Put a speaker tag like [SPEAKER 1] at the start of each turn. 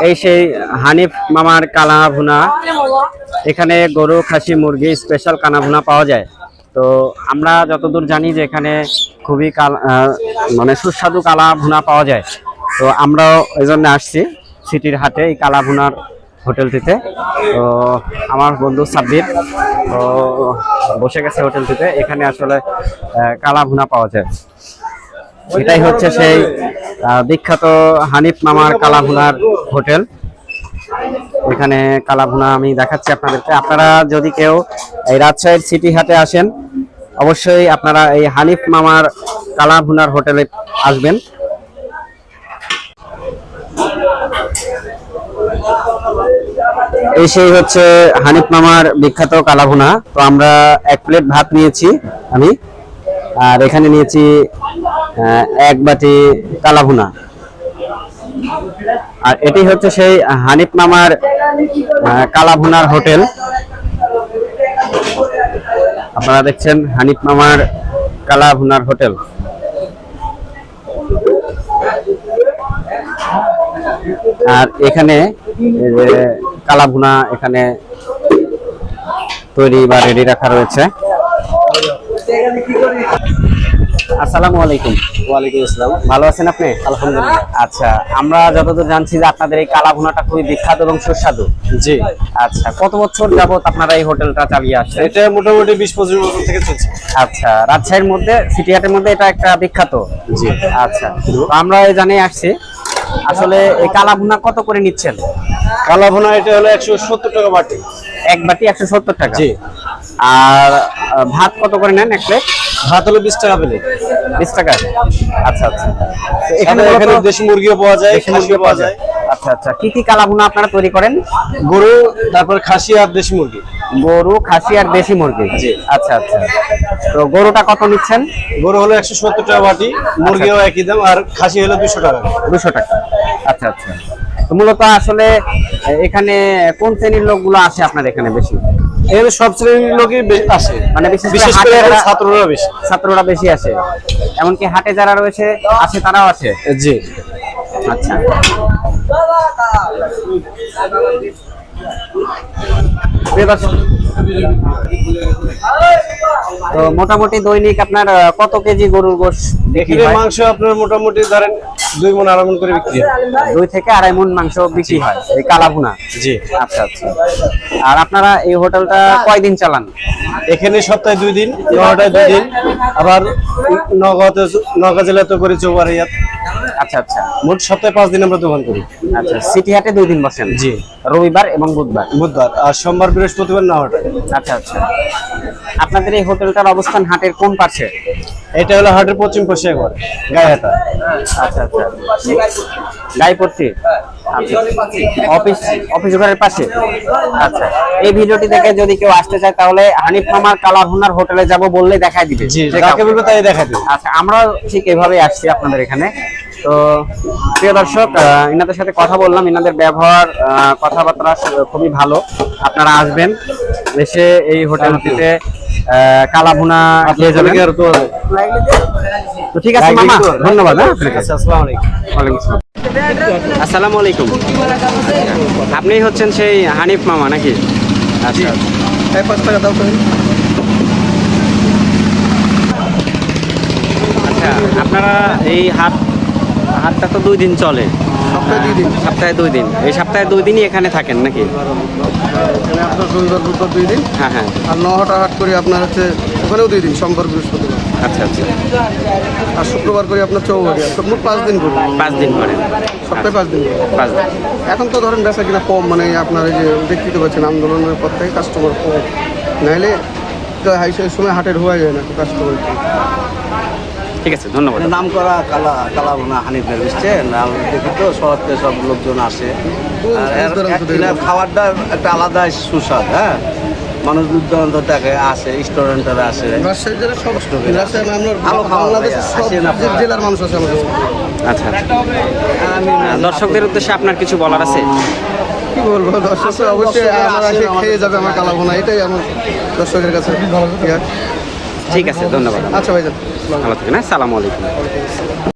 [SPEAKER 1] এই সেই হানিফ মামার কালা ভুনা। এখানে গরু, খাসি, মুরগি স্পেশাল কানা ভুনা পাওয়া যায়। তো আমরা যতদূর জানি যে এখানে খুবই কাল- মানে সুস্বাদু কালা ভুনা পাওয়া যায়। তো আমরাও এই জন্য আসছি সিটির হাটে এই কালা ভুনার হোটেলটিতে। তো আমার বন্ধু সাব্বির তো বসে গেছে হোটেলটিতে। এখানে আসলে কালা ভুনা পাওয়া যায়। এটাই হচ্ছে সেই বিখ্যাত হানিফ মামার কালাভুনার হোটেল। এখানে কালাভুনা আমি দেখাচ্ছি আপনাদেরকে। আপনারা যদি কেউ এই রাজশাহীর সিটি হাটে আসেন, অবশ্যই আপনারা এই হানিফ মামার কালাভুনার হোটেলে আসবেন। এই সেই হচ্ছে হানিফ মামার বিখ্যাত কালাভুনা। তো আমরা এক প্লেট ভাত নিয়েছি আমি, আর এখানে নিয়েছি এক বাটি কালাভুনা। আর এটি হচ্ছে সেই হানিফ মামার কালাভুনার হোটেল। আপনারা দেখছেন হানিফ মামার কালাভুনার হোটেল। আর এখানে কালাভুনা এখানে তৈরি বা রেডি রাখা রয়েছে। আসসালামু আলাইকুম।
[SPEAKER 2] ওয়ালাইকুম আসসালাম।
[SPEAKER 1] ভালো আছেন আপনি?
[SPEAKER 2] আলহামদুলিল্লাহ।
[SPEAKER 1] আচ্ছা আমরা যতদূর জানছি যে আপনাদের এই কালা ভুনাটা খুবই বিখ্যাত এবং সুস্বাদু।
[SPEAKER 2] জি।
[SPEAKER 1] আচ্ছা কত বছর যাবত আপনারা এই হোটেলটা চালিয়ে আসছেন?
[SPEAKER 2] এটা মোটামুটি বিশ পঁচিশ বছর থেকে চলছে।
[SPEAKER 1] আচ্ছা রাজশাহীর মধ্যে সিটি হাটের মধ্যে এটা একটা বিখ্যাত?
[SPEAKER 2] জি।
[SPEAKER 1] আচ্ছা আমরা এই জানিয়ে আসছি আসলে এই কালা ভুনা কত করে নিচ্ছেন?
[SPEAKER 2] কালা ভুনা এটা হলো একশো সত্তর টাকা বাটি।
[SPEAKER 1] এক বাটি একশো সত্তর টাকা।
[SPEAKER 2] জি।
[SPEAKER 1] আর ভাত কত করে নেন এক প্লেট?
[SPEAKER 2] ভাত হলো বিশ টাকা পেলে?
[SPEAKER 1] বিশ টাকা। আচ্ছা আচ্ছা। তো
[SPEAKER 2] এখানে এখানে দেশি মুরগিও পাওয়া যায়
[SPEAKER 1] দেশি
[SPEAKER 2] পাওয়া যায়।
[SPEAKER 1] আচ্ছা আচ্ছা। কি কি কালা ভুনা আপনারা তৈরি করেন?
[SPEAKER 2] গরু তারপর খাসি আর দেশি মুরগি।
[SPEAKER 1] গরু খাসি আর দেশি মুরগি।
[SPEAKER 2] জি।
[SPEAKER 1] আচ্ছা আচ্ছা। তো গরুটা কত নিচ্ছেন?
[SPEAKER 2] গরু হলো একশো সত্তর টাকা বাটি মুরগিও একই দাম আর খাসি হলো দুশো টাকা।
[SPEAKER 1] দুশো টাকা। আচ্ছা আচ্ছা। মূলত আসলে এখানে কোন শ্রেণির লোকগুলো আসে আপনার এখানে বেশি?
[SPEAKER 2] এখানে সব শ্রেণির লোকই আসে।
[SPEAKER 1] মানে বিশেষ করে
[SPEAKER 2] ছাত্ররা বেশি।
[SPEAKER 1] ছাত্ররা বেশি আসে। এমনকি হাটে যারা রয়েছে আসে তারাও আসে?
[SPEAKER 2] জি।
[SPEAKER 1] আচ্ছা। তো মোটামুটি দৈনিক আপনার কত কেজি গরুর গোশ বিক্রি
[SPEAKER 2] এখানে মাংস আপনার মোটামুটি ধরেন দুই মন আড়াই মন করে বিক্রি হয়।
[SPEAKER 1] দুই থেকে আড়াই মন মাংস বিক্রি হয় এই কালাভুনা।
[SPEAKER 2] জি।
[SPEAKER 1] আচ্ছা আচ্ছা। আর আপনারা এই হোটেলটা কয়দিন চালান?
[SPEAKER 2] এখানে সপ্তাহে দুই দিন নটায় দুই দিন। আবার নগাঁতে নগাঁ জেলাতে করি চৌবাড়িয়াত
[SPEAKER 1] আচ্ছা আচ্ছা।
[SPEAKER 2] মোট সপ্তাহে পাঁচ দিন আমরা দোকান করি।
[SPEAKER 1] আচ্ছা সিটি হাটে দুই দিন বসেন?
[SPEAKER 2] জি।
[SPEAKER 1] রবিবার এবং বুধবার?
[SPEAKER 2] বুধবার আর সোমবার বৃহস্পতিবার না
[SPEAKER 1] আচ্ছা আচ্ছা। আপনাদের এই হোটেলটার অবস্থান হাটের কোন পাশে?
[SPEAKER 2] এটা হলো হাটের পশ্চিম পাশে একবার গায়েহাটা
[SPEAKER 1] আচ্ছা আচ্ছা। গাইপট্টি আচ্ছা। অফিস অফিস ঘরের পাশে? আচ্ছা। এই ভিডিওটি দেখে যদি কেউ আসতে চায় তাহলে হানিফ মামার কালাভুনার হোটেলে যাব বললে দেখাই দিবে।
[SPEAKER 2] জি যাকে বলব তাই দেখা দিবে।
[SPEAKER 1] আচ্ছা আমরাও ঠিক এভাবে আসছি আপনাদের এখানে। তো প্রিয় দর্শক আহ, ইনাদের সাথে কথা বললাম। ইনাদের ব্যবহার কথাবার্তা খুবই ভালো। আপনারা আসবেন। এসে এই হোটেলটিতে কালাভুনা খেয়ে যাবেন।
[SPEAKER 2] তো
[SPEAKER 1] ঠিক আছে মামা ধন্যবাদ হ্যাঁ।
[SPEAKER 2] আসসালামু আলাইকুম।
[SPEAKER 1] আপনি হচ্ছেন সেই হানিফ মামা নাকি? আচ্ছা। আচ্ছা আপনারা এই হাট হাটটা তো দুই দিন চলে।
[SPEAKER 3] সপ্তাহে দুই দিন।
[SPEAKER 1] সপ্তাহে দুই দিন। এই সপ্তাহে দুই দিনই এখানে থাকেন নাকি?
[SPEAKER 3] রবিবার বুধবার দুই দিন।
[SPEAKER 1] হ্যাঁ হ্যাঁ।
[SPEAKER 3] আর নহটা হাট করি আপনার হচ্ছে ওখানেও দুই দিন সোমবার বৃহস্পতিবার।
[SPEAKER 1] আচ্ছা আচ্ছা।
[SPEAKER 3] আর শুক্রবার করি আপনার চৌবাড়িয়া মোট পাঁচ দিন করি।
[SPEAKER 1] পাঁচ দিন করেন
[SPEAKER 3] সপ্তাহে পাঁচ দিন
[SPEAKER 1] পাঁচ দিন।
[SPEAKER 3] এখন তো ধরেন বেচা কিনা কম মানে আপনার এই যে দেখতে পাচ্ছেন আন্দোলনের পর থেকে কাস্টমার কম। নাইলে তো হাই সময় হাটের হওয়া যায় না কাস্টমার
[SPEAKER 1] ঠিক আছে ধন্যবাদ।
[SPEAKER 4] নাম করা কালা কালা বোনা হানিফের বুঝছেন দেখি তো শহর থেকে সব লোকজন আসে। খাবারটা একটা আলাদা সুস্বাদ হ্যাঁ? মানুষ দূর দূরান্ত থেকে আসে রেস্টুরেন্টে আসে।
[SPEAKER 3] জেলার মানুষ আছে
[SPEAKER 1] আচ্ছা আচ্ছা।
[SPEAKER 4] আমি
[SPEAKER 1] দর্শকদের উদ্দেশ্যে আপনার কিছু বলার আছে?
[SPEAKER 3] কি বলব দর্শক অবশ্যই
[SPEAKER 4] দর্শকরা
[SPEAKER 3] আমার খেয়ে যাবে আমার কালাভোনা এটাই আমার দর্শকের কাছে।
[SPEAKER 1] ঠিক আছে ধন্যবাদ।
[SPEAKER 3] আচ্ছা ভাই
[SPEAKER 1] ভালো থাকেন হ্যাঁ? আলাইকুম।